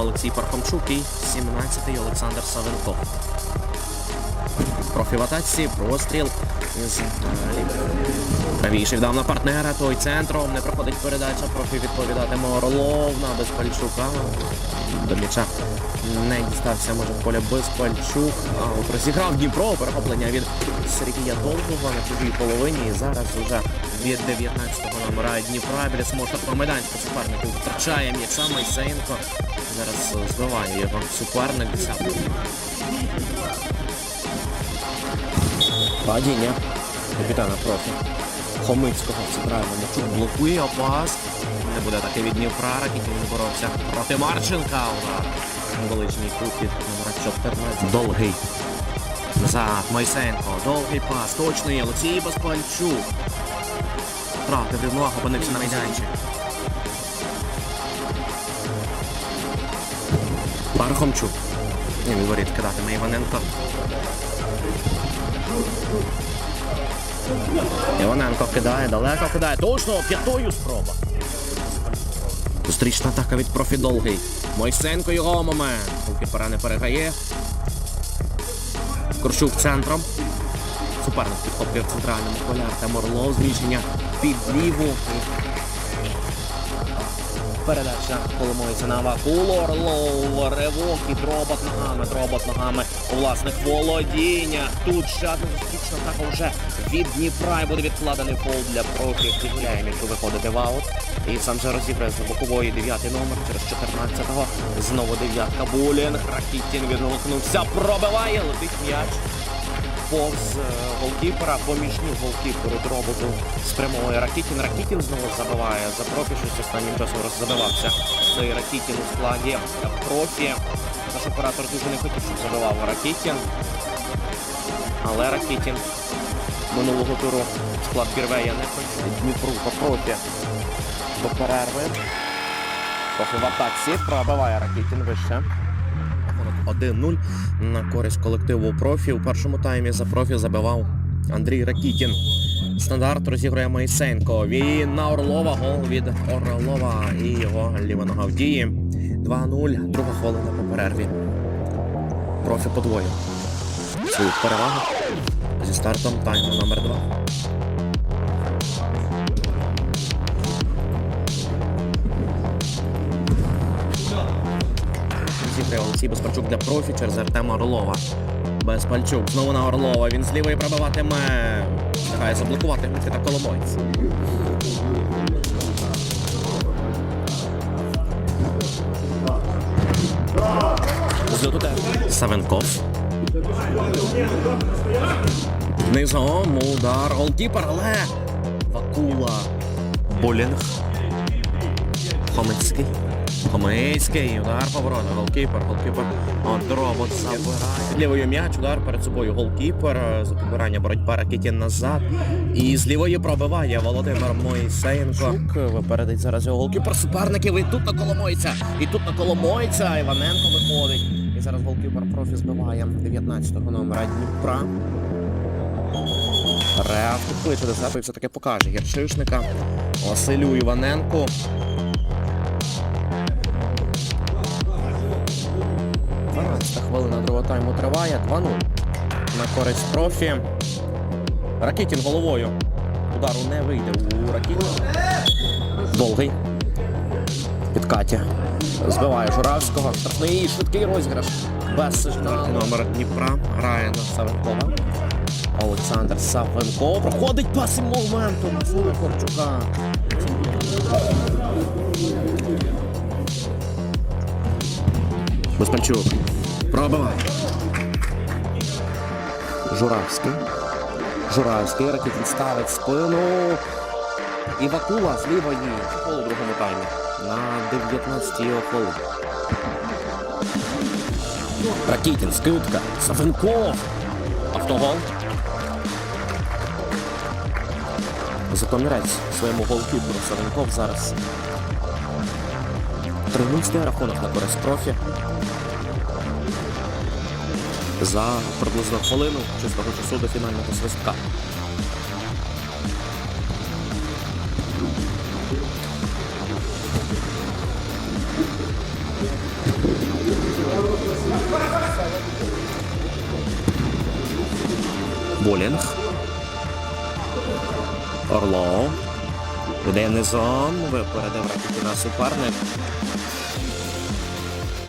Олексій Пархомчук і 17-й Олександр Савенков. Профі в атаці, простріл е, правіший вдав на партнера, той центром, не проходить передача, профі відповідатиме Орлов на Безпальчука. До м'яча не дістався, може, в поля Безпальчук. А от розіграв Дніпро, перехоплення від Сергія Довгого на чужій половині. І зараз уже від 19-го номера Дніпра біля самого штрафного майданчика супернику втрачає м'яча Майсеєнко. Зараз збиває його суперник 10 Падіння капітана профі. Хомицького в центральному чук блокує пас. Не буде таки від Дніпра. Ракітін боровся проти Марченка. Удар. Символичний кут від номера 14. Довгий. Назад. Майсенко. Довгий пас. Точний. Олексій Безпальчук. Втратив рівновагу, опинився на майданчик. Пархомчук. Він воріт кидатиме Іваненко. Іваненко кидає, далеко кидає. Точно, п'ятою спроба. Зустрічна атака від профі довгий. Мойсенко його момент. Голкіпера не перегає. Корчук центром. Суперник підхоплює в центральному полі. Артем Орлов. Зміщення під ліву. Передача Коломоїться на Вакулу. Орлов. Ривок і дробот ногами. Дробот ногами у власних володіннях. Тут одна зустрічна атака вже від Дніпра. І буде відкладений фол для профі. Дозволяє м'ячу виходити в аут. І сам же розіграє з бокової дев'ятий номер через 14-го. Знову дев'ятка Булін. Ракітін відгукнувся. Пробиває. Летить м'яч. Повз е, голкіпера, поміж ніг голкіперу дроботу спрямовує Ракітін. Ракітін знову забиває за профі, щось останнім часом роззабивався. Цей Ракітін у складі профі. Наш оператор дуже не хотів, щоб забивав Ракітін. Але Ракітін минулого туру склад Бірвея не хоче Дніпру по профі до перерви. Профі в атаці пробиває Ракітін вище. Рахунок 1-0 на користь колективу профі. У першому таймі за профі забивав Андрій Ракітін. Стандарт розігрує Майсенко. Він на Орлова. Гол від Орлова і його ліва нога в дії. 2-0. Друга хвилина по перерві. Профі подвоїв свою перевагу зі стартом тайму номер 2. Зіграє Олексій Безпальчук для профі через Артема Орлова. Безпальчук знову на Орлова. Він з лівої пробиватиме. Нехай заблокувати Микита Коломойць. Зльоту Савенков. Низом удар голкіпер, але Вакула. Булінг. Хомицький. Хомицький, удар поворота, голкіпер, голкіпер. От робот забирає. Лівою м'яч, удар перед собою голкіпер. За підбирання боротьба Ракетін назад. І з лівої пробиває Володимир Мойсеєнко. Випередить зараз його голкіпер суперників. І тут на Коломойця. І тут на Коломойця. Іваненко виходить. І зараз голкіпер профі збиває 19-го номера Дніпра. Реав кличе до себе і все-таки покаже гіршишника Василю Іваненку. Тайму триває. 2-0. На користь профі. Ракітін головою. Удару не вийде у Ракітіна. Довгий. Підкаті. Збиває Журавського. Штрафний швидкий розіграш. Без сигналу. Номер Дніпра грає на Савенкова. Олександр Савенков. Проходить пасим моментом. Фура Корчука. Безпальчук. Пробиває. Журавський. Журавський. Ракетин ставить спину. І Вакула з лівої. Гол у другому таймі. На 19-й його. Ракітін, скидка. Савенков. Автогол. Закомірець своєму голкіперу Савенков зараз. 13 рахунок на користь профі за приблизно хвилину чистого часу до фінального свистка. Болінг. Орло. Денизон випередив ракети суперник.